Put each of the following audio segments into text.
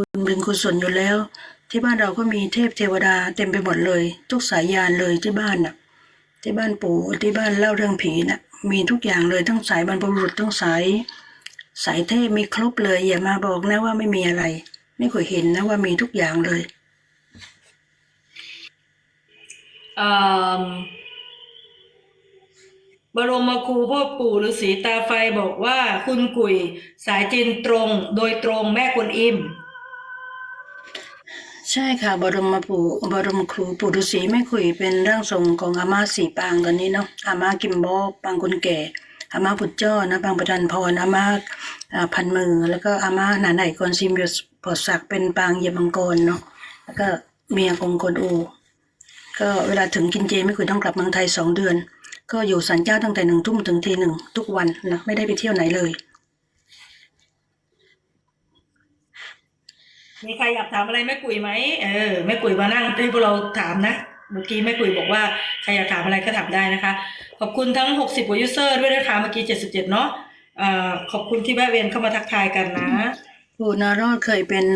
บุญบุญกุศลอยู่แล้ว ที่บ้านเราก็มีเทพเทวดาเต็มไปหมดเลย ทุกสายยานเลยที่บ้านน่ะ ที่บ้านปู่ที่บ้านเล่าเรื่องผีน่ะ มีทุกอย่างเลยทั้งสายบรรพบุรุษทั้งสาย สายเทพมีครบเลย อย่ามาบอกนะว่าไม่มีอะไร ไม่เคยเห็นนะว่ามีทุกอย่างเลยเบรมครูพ่อปู่ฤาษีตาไฟบอกว่าคุณกุยสายจีนตรงโดยตรงแม่กวนอิม ใช่ค่ะ บรมปู่บรมครูปู่ฤาษีไม่คุยเป็นร่างทรงของอาม่าสีปางตอนนี้เนาะอาม่ากิมบอบปางคนแก่อาม่าพุทธจ้อนะปางประดันพรอาม่าพันมือ แล้วก็อาม่าหนาไหนกอนซิมยศปอดศักเป็นปางเยบังกรเนาะแล้วก็เมียกงกลอู ก็เวลาถึงกินเจไม่คุยต้องกลับเมืองไทยสองเดือน ก็อยู่สันเจ้าตั้งแต่หนึ่งทุ่มถึงทีหนึ่งทุกวันนะไม่ได้ไปเที่ยวไหนเลย มีใครอยากถามอะไรแม่กุยไหมเออแม่กุยมานั่งให้พวกเราถามนะเมื่อกี้แม่กุยบอกว่าใครอยากถามอะไรก็ถามได้นะคะ ขอบคุณทั้ง 60กว่ายูเซอร์ด้วยนะคะเมื่อกี้ 77 เนาะเอ่อขอบคุณที่แวะเวียนเข้ามาทักทายกันนะปู่นารอดเคยเป็น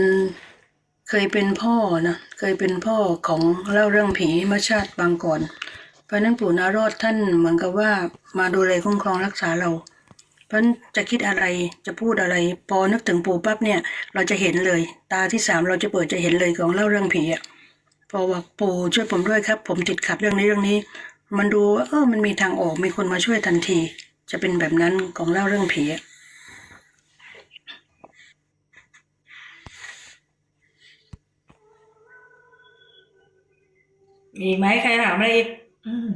เคยเป็นพ่อนะเคยเป็นพ่อของเล่าเรื่องผีเมื่อชาติบางก่อน เพราะฉะนั้นปู่นารอดท่านเหมือนกับว่ามาดูแลคุ้มครองรักษาเรา เพราะฉะนั้นจะคิดอะไรจะพูดอะไร พอนึกถึงปู่ปั๊บเนี่ย เราจะเห็นเลย ตาที่สามเราจะเปิดจะเห็นเลยของเล่าเรื่องผีอะพอว่าปู่ช่วยผมด้วยครับ ผมติดขัดเรื่องนี้เรื่องนี้ มันดูเออมันมีทางออกมีคนมาช่วยทันที จะเป็นแบบนั้นของเล่าเรื่องผีอะมีไหมใครถามอะไรอีก อืม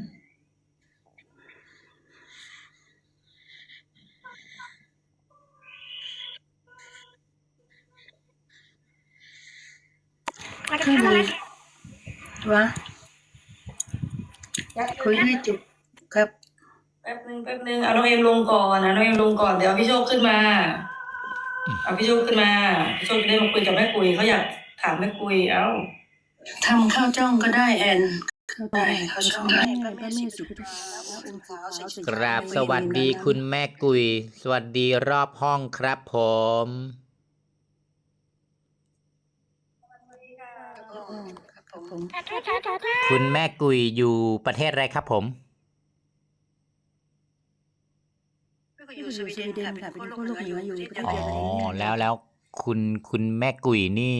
คุยวะคุยให้จบครับแป๊บนึงแป๊บนึงเอาน้องเอ็มลงก่อนนะน้องเอ็มลงก่อนเดี๋ยวพี่โชคขึ้นมาเอาพี่โชคขึ้นมาพี่โชคจะได้มาคุยกับแม่กุยเขาอยากถามแม่กุยเอ้าทำข้าวจ้องก็ได้แอนเข้าได้ข้าวจ้องได้พระแม่สุภาองค์ขาวสีกราบสวัสดีคุณแม่กุย สวัสดีรอบห้องครับผม ครับผม คุณแม่กุยอยู่ประเทศอะไรครับผมอยู่สวีเดนค่ะเป็นคนโลกเหนืออยู่ประเทศอ๋อเดียวกันแล้วแล้วคุณคุณแม่กุยนี่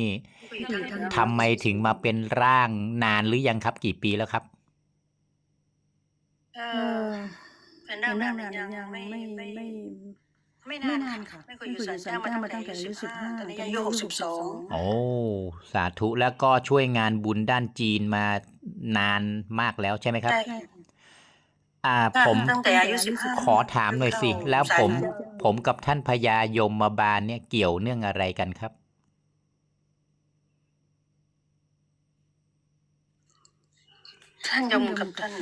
ทำไมถึงมาเป็นร่างนานหรือยังครับ กี่ปีแล้วครับ เออเป็นนั่งนานยังไม่ไม่ไม่ไม่ ไม่นานค่ะไม่เคยอยู่สันเจ้ามาตั้งแต่อายุสิบห้าตอนนี้อายุหกสิบสอง โอ้สาธุแล้วก็ช่วยงานบุญด้านจีนมานานมากแล้วใช่ไหมครับ ใช่อ่าผมตั้งแต่อายุสิบห้า ขอถามหน่อยสิ แล้วผมผมกับท่านพญายมมาบาลเนี่ยเกี่ยวเนื่องอะไรกันครับ ท่านยมกับท่าน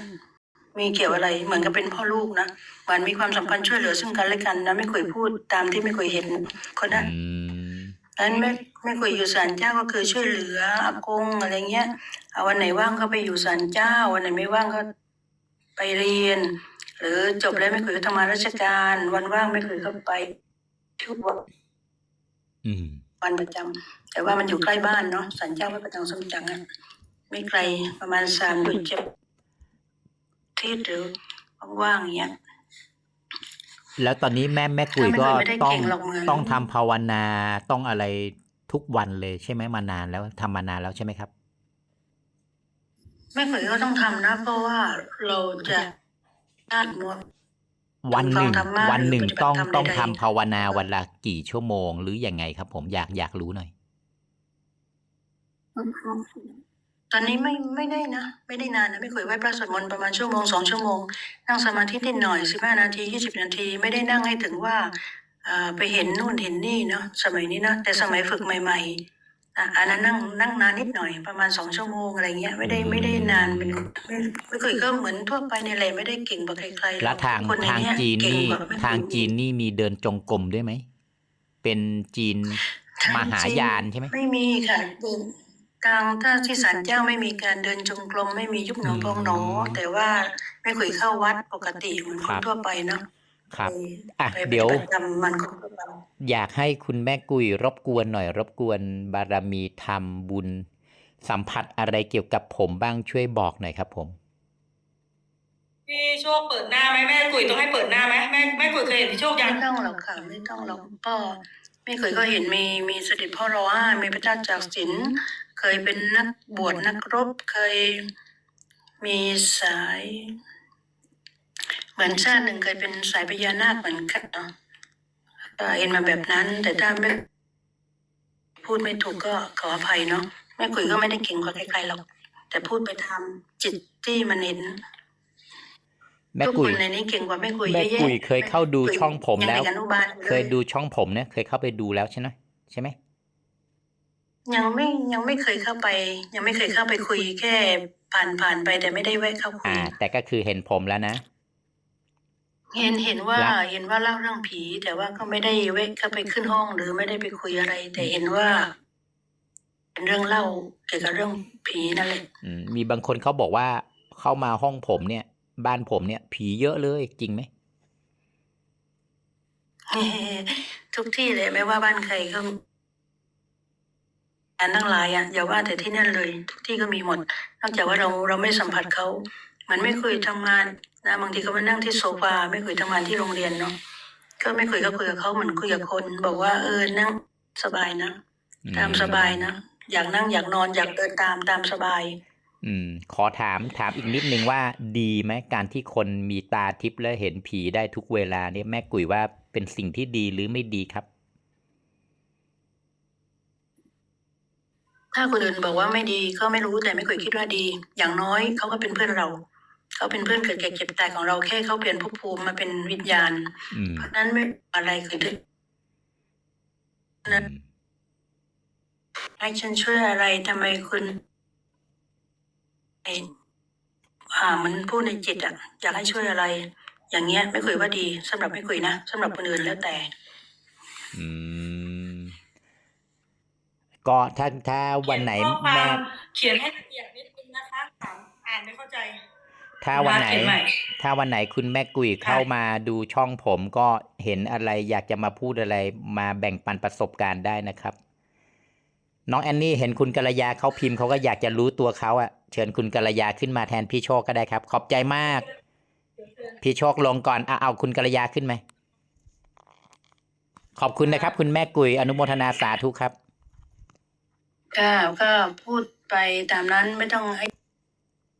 มีเกี่ยวอะไรเหมือนกับเป็นพ่อลูกนะเหมือนมีความสัมพันธ์ช่วยเหลือซึ่งกันและกันนะไม่เคยพูดตามที่ไม่เคยเห็นคนนั้นอืมดังนั้นไม่ไม่เคยอยู่ศาลเจ้าก็คือช่วยเหลืออากงอะไรเงี้ยเอาวันไหนว่างก็ไปอยู่ศาลเจ้า วันไหนไม่ว่างก็ไปเรียน หรือจบแล้วไม่เคยก็ทำงานราชการ วันว่างไม่เคยก็ไปทุกวันอืมวันประจำแต่ว่ามันอยู่ใกล้บ้านเนาะศาลเจ้าวัดประตังสมจังอะไม่ไกลประมาณสามดุจเจ็บ ที่หรือว่างๆอย่างเงี้ยแล้วตอนนี้แม่แม่กุยก็ไม่ได้ต้องเก่งหรอกเหมือนต้องทำภาวนาต้องอะไรทุกวันเลยใช่ไหมมานานแล้วทำมานานแล้วใช่ไหมครับไม่เคยก็ต้องทำนะ เพราะว่าเราจะด้านมัววันหนึ่งฟังธรรมะวันหนึ่งหรือปฏิบัติต้องธรรมต้องใดๆทำภาวนาวันละกี่ชั่วโมงหรือยังไงครับ ผมอยากอยากรู้หน่อย ตอนนี้ไม่ไม่ได้นะ ไม่ได้นานนะไม่เคยไหว้พระสวดมนต์ประมาณชั่วโมงสองชั่วโมง นั่งสมาธินิดหน่อยสิบห้านาทียี่สิบนาที ไม่ได้นั่งให้ถึงว่าอ่าไปเห็นนู่นเห็นนี่เนาะสมัยนี้นะแต่สมัยฝึกใหม่ๆอะอันนั้นนั่งนั่งนานนิดหน่อยประมาณสองชั่วโมงอะไรเงี้ยไม่ได้ไม่ได้นานเป็นไม่ไม่เคยก็เหมือนทั่วไปในเลยไม่ได้เก่งกว่าใครๆหรอกแล้วทางคนในทางเยจีนเก่งนี่กว่าแม่ทางครูจีนนี่มีเดินจงกรมด้วยไหมเป็นจีนมหายานใช่ไหมไม่มีค่ะเดิน ทางถ้าที่ศาลเจ้าไม่มีการเดินจงกรมไม่มียุบหนอพองหนอ แต่ว่าไม่เคยเข้าวัดปกติเหมือนคนทั่วไปเนาะครับเคยอะเคยปเดี๋ฏิยวบัติธรรมมันก็แบบอยากให้คุณแม่กุยรบกวนหน่อยรบกวนบารมีธรรมบุญ สัมผัสอะไรเกี่ยวกับผมบ้างช่วยบอกหน่อยครับ ผมพี่โชคเปิดหน้าไหมแม่กุยต้องให้เปิดหน้าไหมแม่แม่กุยเคยเห็นพี่โชคยังไม่ต้องหรอกค่ะไม่ต้องหรอกพ่อ ไม่เคยก็เห็นมีมีเสด็จพ่อรอห้ามีพระเจ้าจากสินเคยเป็นนักบวชนักรบเคยมีสาย เหมือนชาติหนึ่งเคยเป็นสายพญานาคเหมือนกันเนาะเอ่อเห็นมาแบบนั้น แต่ถ้าไม่พูดไม่ถูกก็ขออภัยเนาะแม่คุยก็ไม่ได้เก่งกว่าใครๆหรอกแต่พูดไปทำจิตที่มันเห็น แม่ทุกกุคยนในนี้เก่งกว่าแม่กุยแม่เยอะกุยแยะเคยเข้าดูช่องผมแล้วยังเด็กอนุบาลอเคยลดูช่องผมเนี่ยเคยเข้าไปดูแล้วใช่ไหมใช่ไหมยังไม่ยังไม่เคยเข้าไป ยังไม่เคยเข้าไปคุยแค่ผ่านผ่านไปแต่ไม่ได้แวะเข้าคุอ่ายแต่ก็คือเห็นผมแล้วนะเห็นเห็นว่าแล้วเห็นว่าเล่าเรื่องผี แต่ว่าก็ไม่ได้แวะเข้าไปขึ้นห้องหรือไม่ได้ไปคุยอะไร แต่เห็นว่าเป็นเรื่องเล่าเกี่ยวกับเรื่องผีนั่นแหละอืมมีบางคนเขาบอกว่าเข้ามาห้องผมเนี่ย บ้านผมเนี่ย ผีเยอะเลยจริงไหมทุกที่เลยไม่ว่าบ้านใครก็อันทั้งหลายอะอย่าว่าแต่ที่นั่นเลย ทุกที่ก็มีหมด นอกจากว่าเราเราไม่สัมผัสเขามันไม่เคยทำงานนะบางทีก็มานั่งที่โซฟาไม่เคยทำงานที่โรงเรียนเนาะก็ไม่เคยก็คุยกับเขาเหมือนคุยกับคน บอกว่าเออนั่งสบายนะอืตามสบายนะอยากนั่งอยากนอนอยากเดินตามตามสบาย อืมขอถามถามอีกนิดนึงว่าดีไหมการที่คนมีตาทิพย์และเห็นผีได้ทุกเวลาเนี่ยแม่กุยว่าเป็นสิ่งที่ดีหรือไม่ดีครับ ถ้าคนอื่นบอกว่าไม่ดีก็ไม่รู้แต่ไม่เคยคิดว่าดี อย่างน้อยเขาก็เป็นเพื่อนเราเขาเป็นเพื่อนเกิดแก่เจ็บตายของเราแค่เขาเปลี่ยนภพภูมิมาเป็นวิญญาณ อืมเพราะฉะนั้นไม่อะไรเกิดขึ้นอืม ให้ฉันช่วยอะไรทำไมคุณ ไอ้อ่ามันพูดในจิตอะอยากให้ช่วยอะไร อย่างเงี้ย ไม่คุยว่าดีสำหรับไม่คุยนะสำหรับคนอื่นแล้วแต่ อืมก็ถ้าถ้าวันไหนเขียข้อควาแม่เขียนให้ละเอียดนิดนึงนะคะถามอ่านไม่เข้าใจถ้าวันไหนเขียใม่ถ้าวันไหนคุณแม่กุยเข้ามาดูช่องผมก็เห็นอะไรอยากจะมาพูดอะไรมาแบ่งปันประสบการณ์ได้นะครับ น้องแอนนี่เห็นคุณกัลยาเขาพิมพ์เขาก็อยากจะรู้ตัวเขาอะเชิญคุณกัลยาขึ้นมาแทนพี่โชคก็ได้ครับ ขอบใจมาก พี่โชคลงก่อนอะเอาคุณกัลยาขึ้นไหมขอบคุณนะครับ คุณแม่กุยอนุโมทนาสาธุครับก็ก็พูดไปตามนั้นไม่ต้องให้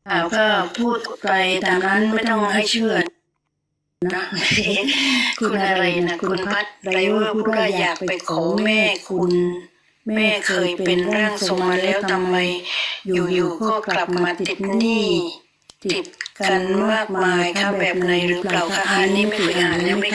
อ่าก็พูดไปตามนั้นไม่ต้องให้เชื่อนะคุณอะไรนะคุณพัดไรเวอร์พูดว่าอยากไปขอแม่คุณ แม่เคยเป็นร่างทรงมาแล้วทำไม อยู่ๆก็กลับมาติดหนี้ติดกันมากมายค่ะแบบไหนหรือเปล่าคะอันนี้ไม่เคยอ่านแล้วไม่